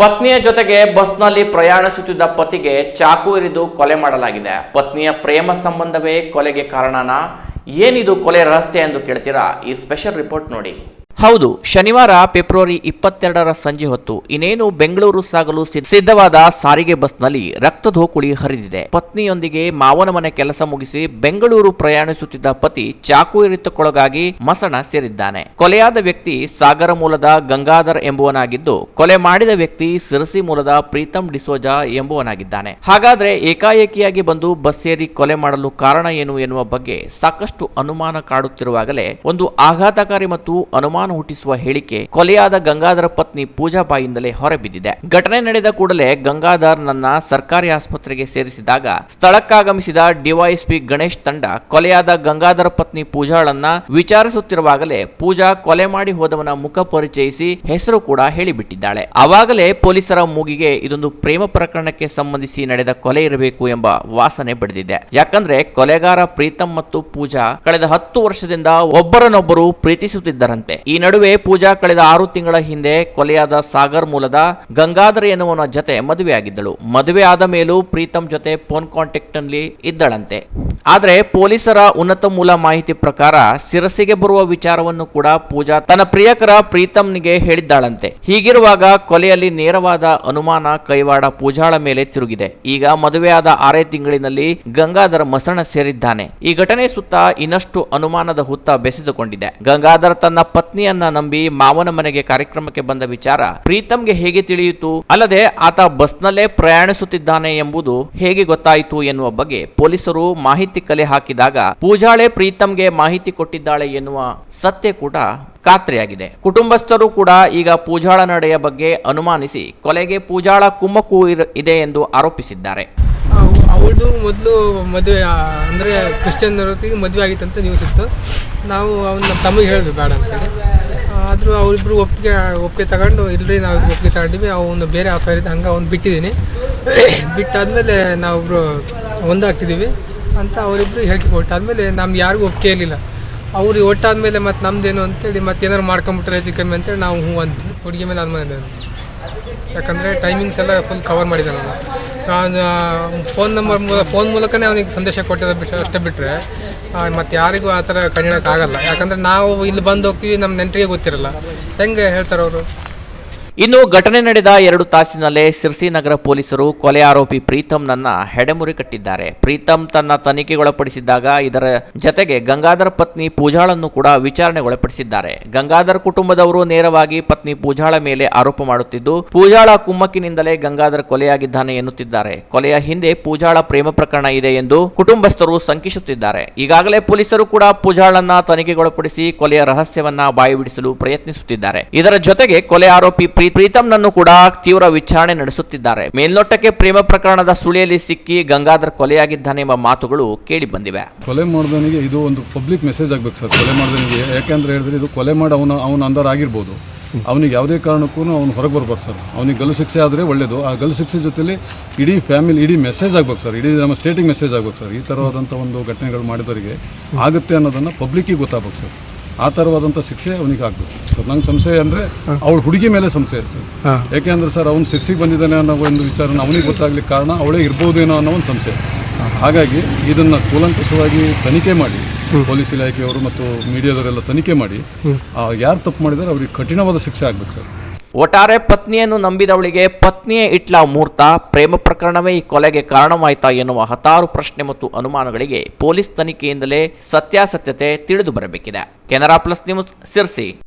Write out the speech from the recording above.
ಪತ್ನಿಯ ಜೊತೆಗೆ ಬಸ್ನಲ್ಲಿ ಪ್ರಯಾಣಿಸುತ್ತಿದ್ದ ಪತಿಗೆ ಚಾಕು ಇರಿದು ಕೊಲೆ ಮಾಡಲಾಗಿದೆ. ಪತ್ನಿಯ ಪ್ರೇಮ ಸಂಬಂಧವೇ ಕೊಲೆಗೆ ಕಾರಣನಾ? ಏನಿದು ಕೊಲೆ ರಹಸ್ಯ ಎಂದು ಕೇಳ್ತೀರಾ? ಈ ಸ್ಪೆಷಲ್ ರಿಪೋರ್ಟ್ ನೋಡಿ. ಹೌದು, ಶನಿವಾರ ಫೆಬ್ರವರಿ ಇಪ್ಪತ್ತೆರಡರ ಸಂಜೆ ಹೊತ್ತು ಇನ್ನೇನು ಬೆಂಗಳೂರು ಸಾಗಲು ಸಿದ್ಧ- ಸಿದ್ಧವಾದ ಸಾರಿಗೆ ಬಸ್ನಲ್ಲಿ ರಕ್ತದೋಕುಳಿ ಹರಿದಿದೆ. ಪತ್ನಿಯೊಂದಿಗೆ ಮಾವನ ಮನೆ ಕೆಲಸ ಮುಗಿಸಿ ಬೆಂಗಳೂರು ಪ್ರಯಾಣಿಸುತ್ತಿದ್ದ ಪತಿ ಚಾಕು ಇರಿತಕ್ಕೊಳಗಾಗಿ ಮಸಣ ಸೇರಿದ್ದಾನೆ. ಕೊಲೆಯಾದ ವ್ಯಕ್ತಿ ಸಾಗರ ಮೂಲದ ಗಂಗಾಧರ್ ಎಂಬುವನಾಗಿದ್ದು, ಕೊಲೆ ಮಾಡಿದ ವ್ಯಕ್ತಿ ಸಿರಸಿ ಮೂಲದ ಪ್ರೀತಮ್ ಡಿಸೋಜಾ ಎಂಬುವನಾಗಿದ್ದಾನೆ. ಹಾಗಾದ್ರೆ ಏಕಾಏಕಿಯಾಗಿ ಬಂದು ಬಸ್ ಸೇರಿ ಕೊಲೆ ಮಾಡಲು ಕಾರಣ ಏನು ಎನ್ನುವ ಬಗ್ಗೆ ಸಾಕಷ್ಟು ಅನುಮಾನ ಕಾಡುತ್ತಿರುವಾಗಲೇ ಒಂದು ಆಘಾತಕಾರಿ ಮತ್ತು ಅನುಮಾನ ಹುಟ್ಟಿಸುವ ಹೇಳಿಕೆ ಕೊಲೆಯಾದ ಗಂಗಾಧರ ಪತ್ನಿ ಪೂಜಾ ಬಾಯಿಂದಲೇ ಹೊರಬಿದ್ದಿದೆ. ಘಟನೆ ನಡೆದ ಕೂಡಲೇ ಗಂಗಾಧರ್ ನನ್ನ ಸರ್ಕಾರಿ ಆಸ್ಪತ್ರೆಗೆ ಸೇರಿಸಿದಾಗ ಸ್ಥಳಕ್ಕಾಗಮಿಸಿದ ಡಿವೈಎಸ್ಪಿ ಗಣೇಶ್ ತಂಡ ಕೊಲೆಯಾದ ಗಂಗಾಧರ ಪತ್ನಿ ಪೂಜಾಳನ್ನ ವಿಚಾರಿಸುತ್ತಿರುವಾಗಲೇ ಪೂಜಾ ಕೊಲೆ ಮಾಡಿ ಹೋದವನ ಮುಖ ಪರಿಚಯಿಸಿ ಹೆಸರು ಕೂಡ ಹೇಳಿಬಿಟ್ಟಿದ್ದಾಳೆ. ಆವಾಗಲೇ ಪೊಲೀಸರ ಮೂಗಿಗೆ ಇದೊಂದು ಪ್ರೇಮ ಪ್ರಕರಣಕ್ಕೆ ಸಂಬಂಧಿಸಿ ನಡೆದ ಕೊಲೆ ಇರಬೇಕು ಎಂಬ ವಾಸನೆ ಬಡಿದಿದೆ. ಯಾಕಂದ್ರೆ ಕೊಲೆಗಾರ ಪ್ರೀತಂ ಮತ್ತು ಪೂಜಾ ಕಳೆದ ಹತ್ತು ವರ್ಷದಿಂದ ಒಬ್ಬರನ್ನೊಬ್ಬರು ಪ್ರೀತಿಸುತ್ತಿದ್ದರಂತೆ. ಈ ನಡುವೆ ಪೂಜಾ ಕಳೆದ ಆರು ತಿಂಗಳ ಹಿಂದೆ ಕೊಲೆಯಾದ ಸಾಗರ್ ಮೂಲದ ಗಂಗಾಧರ ಎನ್ನುವನ ಜೊತೆ ಮದುವೆಯಾಗಿದ್ದಳು. ಮದುವೆ ಆದ ಮೇಲೂ ಪ್ರೀತಂ ಜೊತೆ ಫೋನ್ ಕಾಂಟ್ಯಾಕ್ಟ್ನಲ್ಲಿ ಇದ್ದಳಂತೆ. ಆದರೆ ಪೊಲೀಸರ ಉನ್ನತ ಮೂಲ ಮಾಹಿತಿ ಪ್ರಕಾರ ಸಿರಸಿಗೆ ಬರುವ ವಿಚಾರವನ್ನು ಕೂಡ ಪೂಜಾ ತನ್ನ ಪ್ರಿಯಕರ ಪ್ರೀತಂನಿಗೆ ಹೇಳಿದ್ದಾಳಂತೆ. ಹೀಗಿರುವಾಗ ಕೊಲೆಯಲ್ಲಿ ನೇರವಾದ ಅನುಮಾನ ಕೈವಾಡ ಪೂಜಾಳ ಮೇಲೆ ತಿರುಗಿದೆ. ಈಗ ಮದುವೆಯಾದ ಆರೇ ತಿಂಗಳಿನಲ್ಲಿ ಗಂಗಾಧರ ಮಸಣ ಸೇರಿದ್ದಾನೆ. ಈ ಘಟನೆ ಸುತ್ತ ಇನ್ನಷ್ಟು ಅನುಮಾನದ ಹುತ್ತ ಬೆಸೆದುಕೊಂಡಿದೆ. ಗಂಗಾಧರ ತನ್ನ ಪತ್ನಿಯನ್ನ ನಂಬಿ ಮಾವನ ಮನೆಗೆ ಕಾರ್ಯಕ್ರಮಕ್ಕೆ ಬಂದ ವಿಚಾರ ಪ್ರೀತಂಗೆ ಹೇಗೆ ತಿಳಿಯಿತು? ಅಲ್ಲದೆ ಆತ ಬಸ್ನಲ್ಲೇ ಪ್ರಯಾಣಿಸುತ್ತಿದ್ದಾನೆ ಎಂಬುದು ಹೇಗೆ ಗೊತ್ತಾಯಿತು ಎನ್ನುವ ಬಗ್ಗೆ ಪೊಲೀಸರು ಮಾಹಿತಿ ಕಲೆ ಹಾಕಿದಾಗ ಪೂಜಾಳೆ ಪ್ರೀತಂಗೆ ಮಾಹಿತಿ ಕೊಟ್ಟಿದ್ದಾಳೆ ಎನ್ನುವ ಸತ್ಯ ಕೂಡ ಖಾತ್ರಿಯಾಗಿದೆ. ಕುಟುಂಬಸ್ಥರು ಕೂಡ ಈಗ ಪೂಜಾಳ ನಡೆಯ ಬಗ್ಗೆ ಅನುಮಾನಿಸಿ ಕೊಲೆಗೆ ಪೂಜಾಳ ಕುಮ್ಮಕ್ಕು ಇದೆ ಎಂದು ಆರೋಪಿಸಿದ್ದಾರೆ. ಅವಳದು ಮೊದಲು ಮದುವೆ ಅಂದರೆ ಕ್ರಿಶ್ಚಿಯನ್ ಮದುವೆ ಆಗಿತ್ತಂತ ನ್ಯೂಸ್ ಇತ್ತು. ನಾವು ಅವನ ತಮಗೆ ಹೇಳಿದ್ವಿ ಬೇಡ ಅಂತೇಳಿ ಆದರೂ ಅವರಿಬ್ಬರು ಒಪ್ಪಿಗೆ ಒಪ್ಪಿಗೆ ತಗೊಂಡು ಇಲ್ಲರಿ ನಾವು ಒಪ್ಪಿಗೆ ತಗೊಂಡಿವಿ, ಅವನು ಬೇರೆ ಆಫರ್ ಇದೆ ಹಂಗೆ ಅವ್ನು ಬಿಟ್ಟಿದ್ದೀನಿ ಬಿಟ್ಟಾದಮೇಲೆ ನಾವಿಬ್ರು ಒಂದಾಗ್ತಿದ್ದೀವಿ ಅಂತ ಅವರಿಬ್ಬರು ಹೇಳಿಕೆ ಆದಮೇಲೆ ನಮ್ಗೆ ಯಾರಿಗೂ ಒಪ್ಪಿಗೆ ಇರಲಿಲ್ಲ. ಅವ್ರಿಗೆ ಒಟ್ಟಾದಮೇಲೆ ಮತ್ತು ನಮ್ದೇನು ಅಂತೇಳಿ ಮತ್ತೆ ಏನಾರು ಮಾಡ್ಕೊಂಬಿಟ್ರೆ ಹೆಚ್ಚು ಕಮ್ಮಿ ಅಂತೇಳಿ ನಾವು ಹ್ಞೂ ಅಂತ ಹುಡುಗಿ ಮೇಲೆ ಇದೆ ಯಾಕಂದರೆ ಟೈಮಿಂಗ್ಸ್ ಎಲ್ಲ ಫುಲ್ ಕವರ್ ಮಾಡಿದೆ ನಾನು ನಾನು ಫೋನ್ ನಂಬರ್ ಮೂಲ ಫೋನ್ ಮೂಲಕನೇ ಅವನಿಗೆ ಸಂದೇಶ ಕೊಟ್ಟಿದ್ದ ಬಿಟ್ಟು ಅಷ್ಟೇ ಬಿಟ್ಟರೆ ಮತ್ತು ಯಾರಿಗೂ ಆ ಥರ ಕಂಡಿಡೋಕ್ಕಾಗಲ್ಲ ಯಾಕಂದರೆ ನಾವು ಇಲ್ಲಿ ಬಂದು ಹೋಗ್ತೀವಿ ನಮ್ಮ ನೆಂಟರಿಗೆ ಗೊತ್ತಿರಲ್ಲ. ಹೆಂಗೆ ಹೇಳ್ತಾರೆ ಅವರು ಇನ್ನು ಘಟನೆ ನಡೆದ ಎರಡು ತಾಸಿನಲ್ಲೇ ಸಿರ್ಸಿ ನಗರ ಪೊಲೀಸರು ಕೊಲೆ ಆರೋಪಿ ಪ್ರೀತಂನನ್ನ ಹೆಡೆಮುರಿ ಕಟ್ಟಿದ್ದಾರೆ. ಪ್ರೀತಂ ತನ್ನ ತನಿಖೆಗೊಳಪಡಿಸಿದ್ದಾಗ ಇದರ ಜತೆಗೆ ಗಂಗಾಧರ ಪತ್ನಿ ಪೂಜಾಳನ್ನು ಕೂಡ ವಿಚಾರಣೆಗೊಳಪಡಿಸಿದ್ದಾರೆ. ಗಂಗಾಧರ್ ಕುಟುಂಬದವರು ನೇರವಾಗಿ ಪತ್ನಿ ಪೂಜಾಳ ಮೇಲೆ ಆರೋಪ ಮಾಡುತ್ತಿದ್ದು, ಪೂಜಾಳ ಕುಮ್ಮಕ್ಕಿನಿಂದಲೇ ಗಂಗಾಧರ್ ಕೊಲೆಯಾಗಿದ್ದಾನೆ ಎನ್ನುತ್ತಿದ್ದಾರೆ. ಕೊಲೆಯ ಹಿಂದೆ ಪೂಜಾಳ ಪ್ರೇಮ ಪ್ರಕರಣ ಇದೆ ಎಂದು ಕುಟುಂಬಸ್ಥರು ಶಂಕಿಸುತ್ತಿದ್ದಾರೆ. ಈಗಾಗಲೇ ಪೊಲೀಸರು ಕೂಡ ಪೂಜಾಳನ್ನ ತನಿಖೆಗೊಳಪಡಿಸಿ ಕೊಲೆಯ ರಹಸ್ಯವನ್ನ ಬಾಯಿಬಿಡಿಸಲು ಪ್ರಯತ್ನಿಸುತ್ತಿದ್ದಾರೆ. ಇದರ ಜೊತೆಗೆ ಕೊಲೆ ಆರೋಪಿ ಪ್ರೀತಂನನ್ನು ಕೂಡ ತೀವ್ರ ವಿಚಾರಣೆ ನಡೆಸುತ್ತಿದ್ದಾರೆ. ಮೇಲ್ನೋಟಕ್ಕೆ ಪ್ರೇಮ ಪ್ರಕರಣದ ಸುಳಿಯಲ್ಲಿ ಸಿಕ್ಕಿ ಗಂಗಾಧರ್ ಕೊಲೆಯಾಗಿದ್ದಾನೆ ಎಂಬ ಮಾತುಗಳು ಕೇಳಿ ಬಂದಿವೆ. ಕೊಲೆ ಮಾಡಿದವನಿಗೆ ಇದು ಒಂದು ಪಬ್ಲಿಕ್ ಮೆಸೇಜ್ ಆಗ್ಬೇಕು ಸರ್. ಕೊಲೆ ಮಾಡಿದವನಿಗೆ ಯಾಕೆಂದ್ರೆ ಹೇಳಿದ್ರೆ ಇದು ಕೊಲೆ ಮಾಡಿ ಅವನು, ಅವನ ಅಂದರ್ ಆಗಿರ್ಬೋದು. ಅವನಿಗೆ ಯಾವುದೇ ಕಾರಣಕ್ಕೂ ಅವ್ನು ಹೊರಗೆ ಬರ್ಬಾರ್ದು ಸರ್. ಅವನಿಗೆ ಗಲ್ಲು ಶಿಕ್ಷೆ ಆದರೆ ಒಳ್ಳೆಯದು ಆ ಗಲ್ಲು ಶಿಕ್ಷೆ ಜೊತೆಲಿ ಇಡೀ ಫ್ಯಾಮಿಲಿ, ಇಡೀ ಮೆಸೇಜ್ ಆಗ್ಬೇಕು ಸರ್. ಇಡೀ ನಮ್ಮ ಸ್ಟೇಟಿಗೆ ಮೆಸೇಜ್ ಆಗ್ಬೇಕು ಸರ್. ಈ ಥರವಾದಂಥ ಒಂದು ಘಟನೆಗಳು ಮಾಡಿದವರಿಗೆ ಆಗುತ್ತೆ ಅನ್ನೋದನ್ನು ಪಬ್ಲಿಕ್ಕಿಗೆ ಗೊತ್ತಾಗ್ಬೇಕು ಸರ್. ಆ ಥರವಾದಂಥ ಶಿಕ್ಷೆ ಅವನಿಗೆ ಆಗ್ಬೇಕು. ಸರ್ ನಂಗೆ ಸಂಶಯ ಅಂದರೆ ಅವಳ ಹುಡುಗಿ ಮೇಲೆ ಸಂಶಯ ಸರ್. ಯಾಕೆಂದ್ರೆ ಸರ್ ಅವ್ನು ಶಿರ್ಸಿಗೆ ಬಂದಿದ್ದಾನೆ ಅನ್ನೋ ಒಂದು ವಿಚಾರ ಅವನಿಗೆ ಗೊತ್ತಾಗ್ಲಿಕ್ಕೆ ಕಾರಣ ಅವಳೇ ಇರ್ಬೋದೇನೋ ಅನ್ನೋ ಒಂದು ಸಂಶಯ. ಹಾಗಾಗಿ ಇದನ್ನು ಕೂಲಂಕಷವಾಗಿ ತನಿಖೆ ಮಾಡಿ ಪೊಲೀಸ್ ಇಲಾಖೆಯವರು ಮತ್ತು ಮೀಡಿಯಾದವರೆಲ್ಲ ತನಿಖೆ ಮಾಡಿ ಯಾರು ತಪ್ಪು ಮಾಡಿದ್ರೆ ಅವ್ರಿಗೆ ಕಠಿಣವಾದ ಶಿಕ್ಷೆ ಆಗ್ಬೇಕು ಸರ್. ಒಟ್ಟಾರೆ ಪತ್ನಿಯನ್ನು ನಂಬಿದವಳಿಗೆ ಪತ್ನಿಯೇ ಇಟ್ಲ ಮೂರ್ತ. ಪ್ರೇಮ ಪ್ರಕರಣವೇ ಈ ಕೊಲೆಗೆ ಕಾರಣವಾಯ್ತಾ ಎನ್ನುವ ಹತಾರು ಪ್ರಶ್ನೆ ಮತ್ತು ಅನುಮಾನಗಳಿಗೆ ಪೊಲೀಸ್ ತನಿಖೆಯಿಂದಲೇ ಸತ್ಯಾಸತ್ಯತೆ ತಿಳಿದು ಬರಬೇಕಿದೆ. Canara plus news Sirsi.